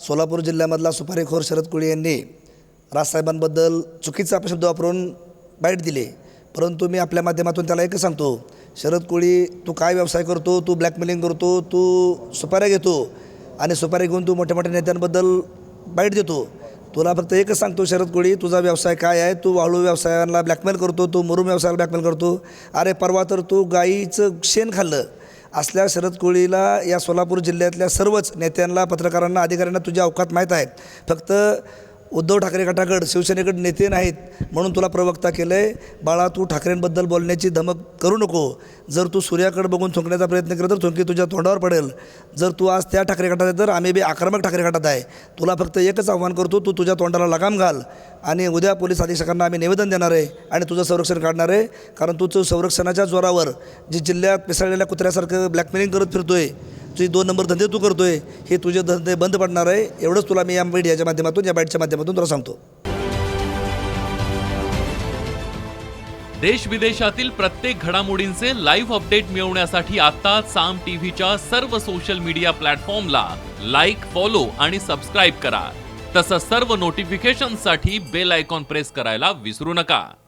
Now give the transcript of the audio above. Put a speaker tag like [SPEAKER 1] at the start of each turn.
[SPEAKER 1] सोलापूर जिल्ह्यामधला सुपारीखोर शरद कोळी यांनी राजसाहेबांबद्दल चुकीचा अपशब्द वापरून बाईट दिले. परंतु मी आपल्या माध्यमातून त्याला एकच सांगतो. शरद कोळी तू काय व्यवसाय करतो? तू ब्लॅकमेलिंग करतो? तू सुपाऱ्या घेतो? आणि सुपारी घेऊन तू मोठ्या मोठ्या नेत्यांबद्दल बाईट देतो? तुला फक्त एकच सांगतो शरद कोळी तुझा व्यवसाय काय आहे? तू वाळू व्यवसायाला ब्लॅकमेल करतो? तू मुरुम व्यवसायाला ब्लॅकमेल करतो? अरे परवा तर तू गाईचं शेण खाल्लं. असल्या शरद कोळीला या सोलापूर जिल्ह्यातल्या सर्वच नेत्यांना पत्रकारांना अधिकाऱ्यांना तुझ्या अवकात माहीत आहेत. फक्त उद्धव ठाकरे गटाकड शिवसेनेकडे नेते नाहीत म्हणून तुला प्रवक्ता केलं आहे बाळा तू ठाकरेंबद्दल बोलण्याची धमक करू नको. जर तू सूर्याकडे बघून थुंकण्याचा प्रयत्न केला तर थुंकी तुझ्या तोंडावर पडेल. जर तू आज त्या ठाकरे गटात आहे तर आम्ही बी आक्रमक ठाकरे गटात आहे. तुला फक्त एकच आव्हान करतो तू तुझ्या तोंडाला लगाम घाल आणि उद्या पोलीस अधीक्षकांना आम्ही निवेदन देणार आहे आणि तुझं संरक्षण काढणार आहे. कारण तुझं संरक्षणाच्या जोरावर जी जिल्ह्यात पिसळलेल्या कुत्र्यासारखं ब्लॅकमेलिंग करत फिरतो आहे तुझे दोन नंबर धंदे तू करतोय हे तुझे धंदे बंद पडणार आहे एवढंच तुला मी या मीडियाच्या माध्यमातून या बाईटच्या माध्यमातून तुला सांगतो.
[SPEAKER 2] देश विदेशातील प्रत्येक घडामोडींचे लाईव्ह अपडेट मिळवण्यासाठी आता साम टीव्हीच्या सर्व सोशल मीडिया प्लॅटफॉर्मला लाईक फॉलो आणि सबस्क्राईब करा. तसंच सर्व नोटिफिकेशनसाठी बेल आयकॉन प्रेस करायला विसरू नका.